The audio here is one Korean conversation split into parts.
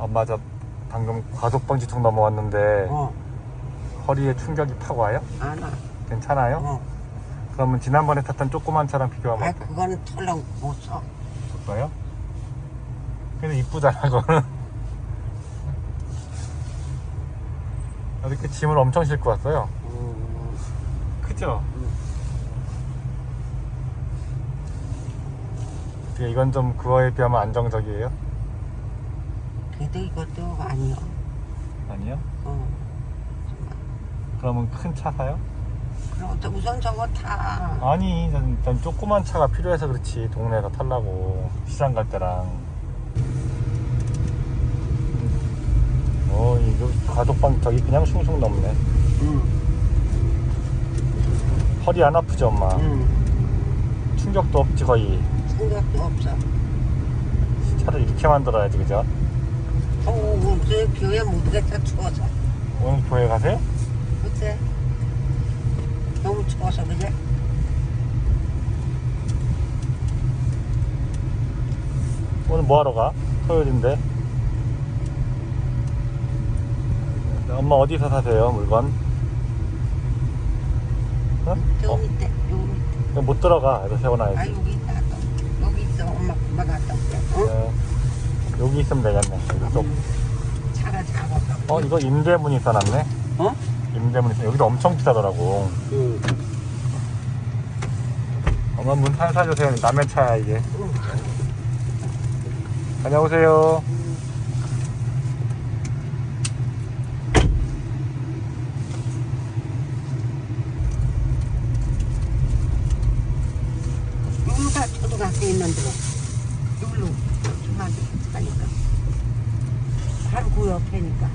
아 맞아 방금 과속방지턱 넘어왔는데 어, 허리에 충격이 팍 와요? 안 와. 괜찮아요? 어. 그러면 지난번에 탔던 조그만 차랑 비교하면 아, 그거는 털랑 못 써. 어떨까요? 그래도 이쁘잖아 그거는 이렇게 짐을 엄청 싣고 왔어요 음, 크죠? 어떻게 이건 좀 그거에 비하면 안정적이에요? 그래도 이것도 아니요. 아니요? 어. 그러면 큰 차 사요? 그럼 또 우선 저거 타. 아니 난, 난 조그만 차가 필요해서 그렇지 동네에서 타려고 시장 갈 때랑 어 이거 가족방 저기 그냥 숭숭 넘네 응, 허리 안 아프지 엄마 응. 충격도 없지 거의 생각도 없어. 차를 이렇게 만들어야지 그죠? 어, 오늘 교회 못 가겠다 추워서. 오늘 교회 가세요? 그때 너무 추워서 그래? 오늘 뭐하러 가? 토요일인데 엄마 어디서 사세요 물건? 어? 저 어, 밑에, 요 밑에. 못 들어가 아, 세워놔야지 여기 있다. 또. 여기 있어. 엄마 금방 갔다 올게. 어? 네. 여기 있으면 되겠네 여기 쪽. 차가 작아서. 어 이거 임대문이 써놨네 어? 임대문이 써 여기도 엄청 비싸더라고 응. 엄마 문 살살 주세요 남의 차야 이게 응. 다녀오세요 여기가 초등학교 있는 데로. 여기로 주말에 가니까. 바로 그 옆에니까.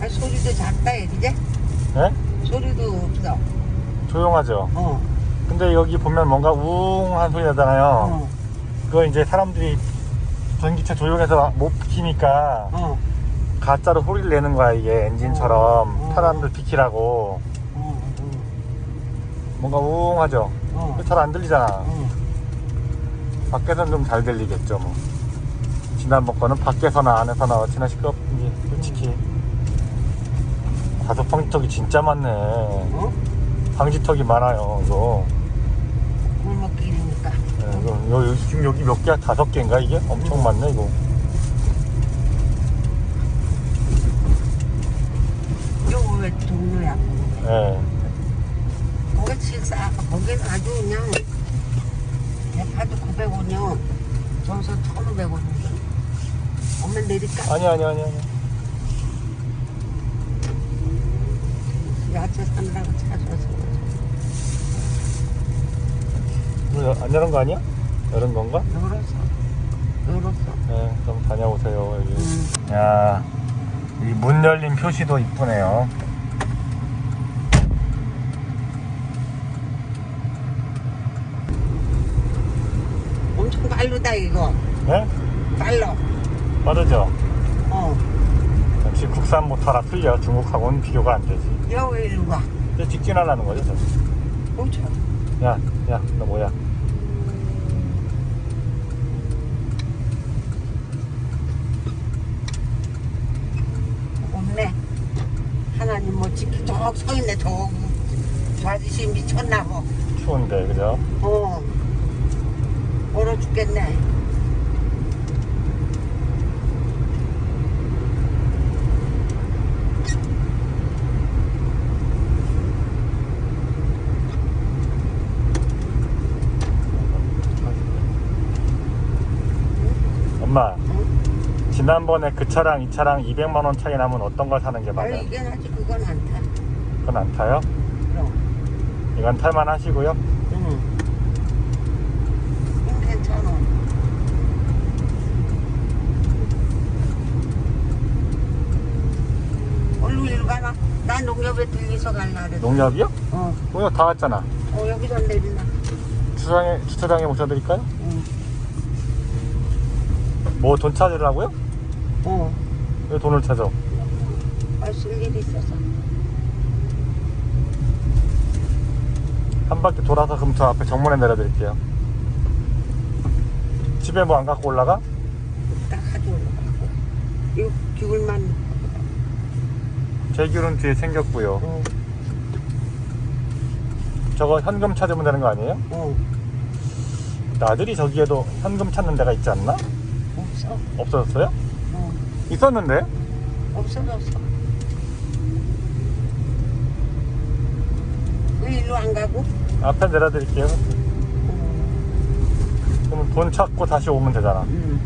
아, 소리도 작다, 이제? 네? 소리도 없어. 조용하죠 어. 근데 여기 보면 뭔가 우웅한 소리 나잖아요 어. 그거 이제 사람들이 전기차 조용해서 못 키니까 어. 가짜로 소리를 내는 거야 이게 엔진처럼 어. 사람들 비키라고 어. 뭔가 우웅하죠 어. 잘안 들리잖아 어. 밖에서는 좀 잘 들리겠죠 뭐 지난번 거는 밖에서나 안에서나 어찌나 시끄럽지 솔직히 다섯 방지턱이 진짜 많네 어? 방지턱이 많아요 이거 골목길이니까. 네, 이거, 이거 지금 여기 몇 개야? 다섯 개인가 이게? 엄청 많네 이거 요거 왜 동료야? 네. 거기 질싸. 거기는 아주 그냥 대파도 900원이요. 저기서 1,500원인데. 오면 내릴까? 아니 아니 아니 아니 야채 사느라고 찾아서. 안 여는 거 아니야? 여는 건가? 열었어. 열었어. 네 그럼 다녀오세요 여기 음. 야, 이 문 열린 표시도 이쁘네요. 엄청 빠르다, 이거. 네? 빨라. 빠르죠? 어. 국산 모터라 틀려. 중국하고는 비교가 안 되지. 여기 일로 와. 이제 직진하려는 거죠, 저. 멈춰. 야, 야, 너 뭐야? 없네. 하나님 뭐 지키 저서 있네 저. 저 아저씨 미쳤나 봐. 추운데, 그죠? 어. 얼어 죽겠네. 엄마, 응? 지난번에 그 차랑 이 차랑 200만 원 차이 나면 어떤 걸 사는 게 맞아요? 아니 이게 나지 그건 안 타. 그건 안 타요? 그럼. 이건 탈만 하시고요. 응. 이건 괜찮아. 얼른 이리 가라. 나 농협에 들리서 갈라 그래. 농협이요? 어. 농협 다 왔잖아. 어 여기서 내리나. 주차장에, 주차장에 모셔드릴까요? 응. 뭐돈 찾으려고요? 어. 왜 돈을 찾아? 아, 쓸 일이 있어서. 한한 바퀴 돌아서 그럼 저 앞에 정문에 내려드릴게요. 집에 뭐 안 갖고 올라가? 딱 가져오려고 이거 귤만 제 귤은 뒤에 생겼고요. 어, 저거 현금 찾으면 되는 거 아니에요? 어 나들이 저기에도 현금 찾는 데가 있지 않나? 없어 없어졌어요? 어 있었는데? 없어졌어 왜 일로 안 가고? 앞에 내려드릴게요. 어, 그럼 돈 찾고 다시 오면 되잖아. 음.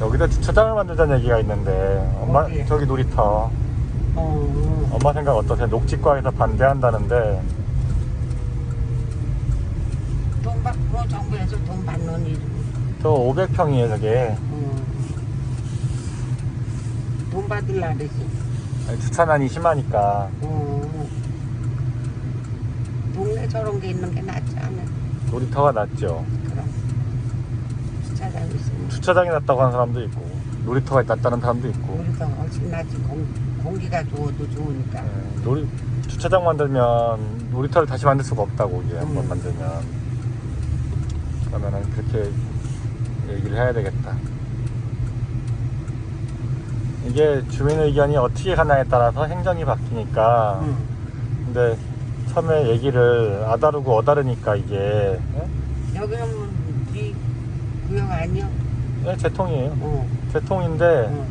여기다 주차장을 만들자는 얘기가 있는데 엄마 어디에? 저기 놀이터 어, 엄마 생각 어떠세요? 녹지과에서 반대한다는데 돈 받고 정부에서 돈 받는 일. 저 500평이에요 저게 어. 돈 그러지. 아니, 주차난이 심하니까 어. 동네 저런 게 있는 게 낫지 않아? 놀이터가 낫죠 그럼. 주차장 있으면 주차장이 낫다고 하는 사람도 있고 놀이터가 낫다는 사람도 있고 우리가 훨씬 낫지. 공, 공기가 좋아도 좋으니까. 예, 놀이, 주차장 만들면 놀이터를 다시 만들 수가 없다고 이게 한번 음. 만들면 그러면은 그렇게 얘기를 해야 되겠다 이게 주민 의견이 어떻게 가냐에 따라서 행정이 바뀌니까 응. 근데 처음에 얘기를 아다르고 어다르니까 이게 예? 여기는 뭐, 네 구역 아니야? 예, 제 통이에요 어. 제 통인데 어.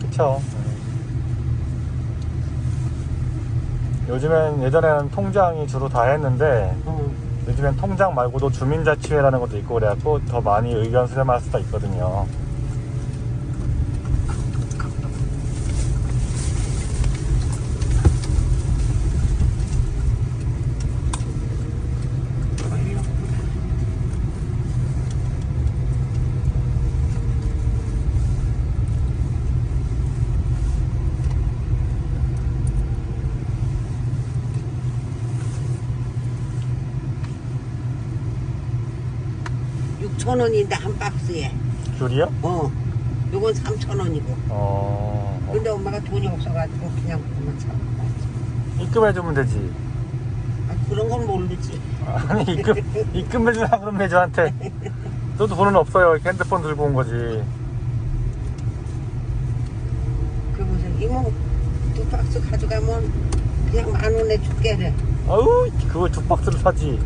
그쵸 요즘엔 예전에는 통장이 주로 다 했는데 어. 요즘엔 통장 말고도 주민자치회라는 것도 있고 그래갖고 더 많이 의견 수렴할 수가 있거든요. 육천 원인데 한 박스에. 귤이요? 어. 요건 삼천 원이고. 어, 근데 엄마가 돈이 없어가지고 그냥 그만 사고 갔지. 입금 해주면 되지. 아, 그런 건 모르지. 아니, 입금, 입금 해주라 그러면 저한테. 저도 돈은 없어요. 이렇게 핸드폰 들고 온 거지. 그 무슨 이모 두 박스 가져가면 그냥 만 원에 줄게래. 아우, 그거 두 박스를 사지.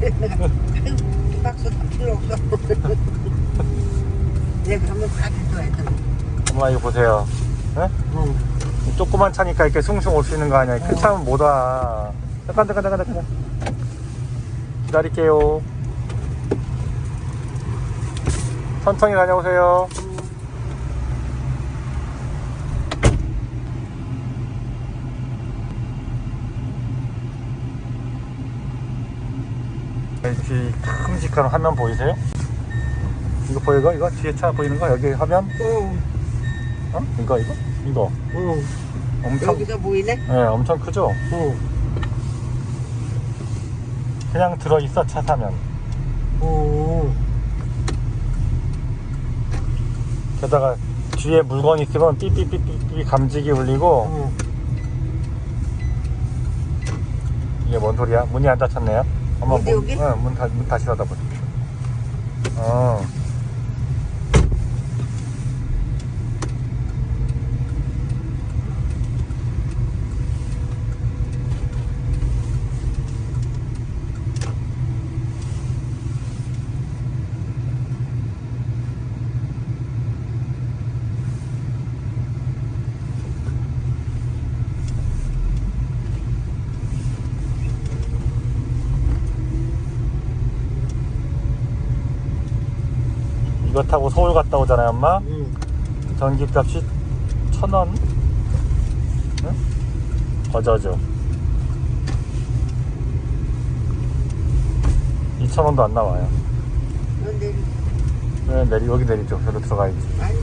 그래 내가 아유 두 박스 다 필요 없어. 내가 한번 가져줘야 돼. 엄마 이거 보세요. 예? 어. 이 조그만 차니까 이렇게 숭숭 올 수 있는 거 아니야. 큰 차면 못 와. 잠깐, 잠깐, 잠깐, 잠깐. 기다릴게요. 천천히 다녀오세요. 이렇게 큼직한 화면 보이세요? 이거 보이고 이거 뒤에 차 보이는 거 여기 화면 어. 어? 이거 이거 이거 어. 엄청 여기서 보이네. 네 엄청 크죠? 어. 그냥 들어 있어 차 타면 어. 게다가 뒤에 물건 있으면 삐삐삐삐삐 감지기 울리고 어. 이게 뭔 소리야? 문이 안 닫혔네요. 엄마 어디, 여기? 응, 문, 다, 문 다시 닫아보십시오. 어. 이거 타고 서울 갔다 오잖아요, 엄마. 응. 전기값이 천 원? 응? 거저죠. 이천 원도 안 나와요. 너 내리. 네, 내리, 여기 내리죠. 저로 들어가야지. 아니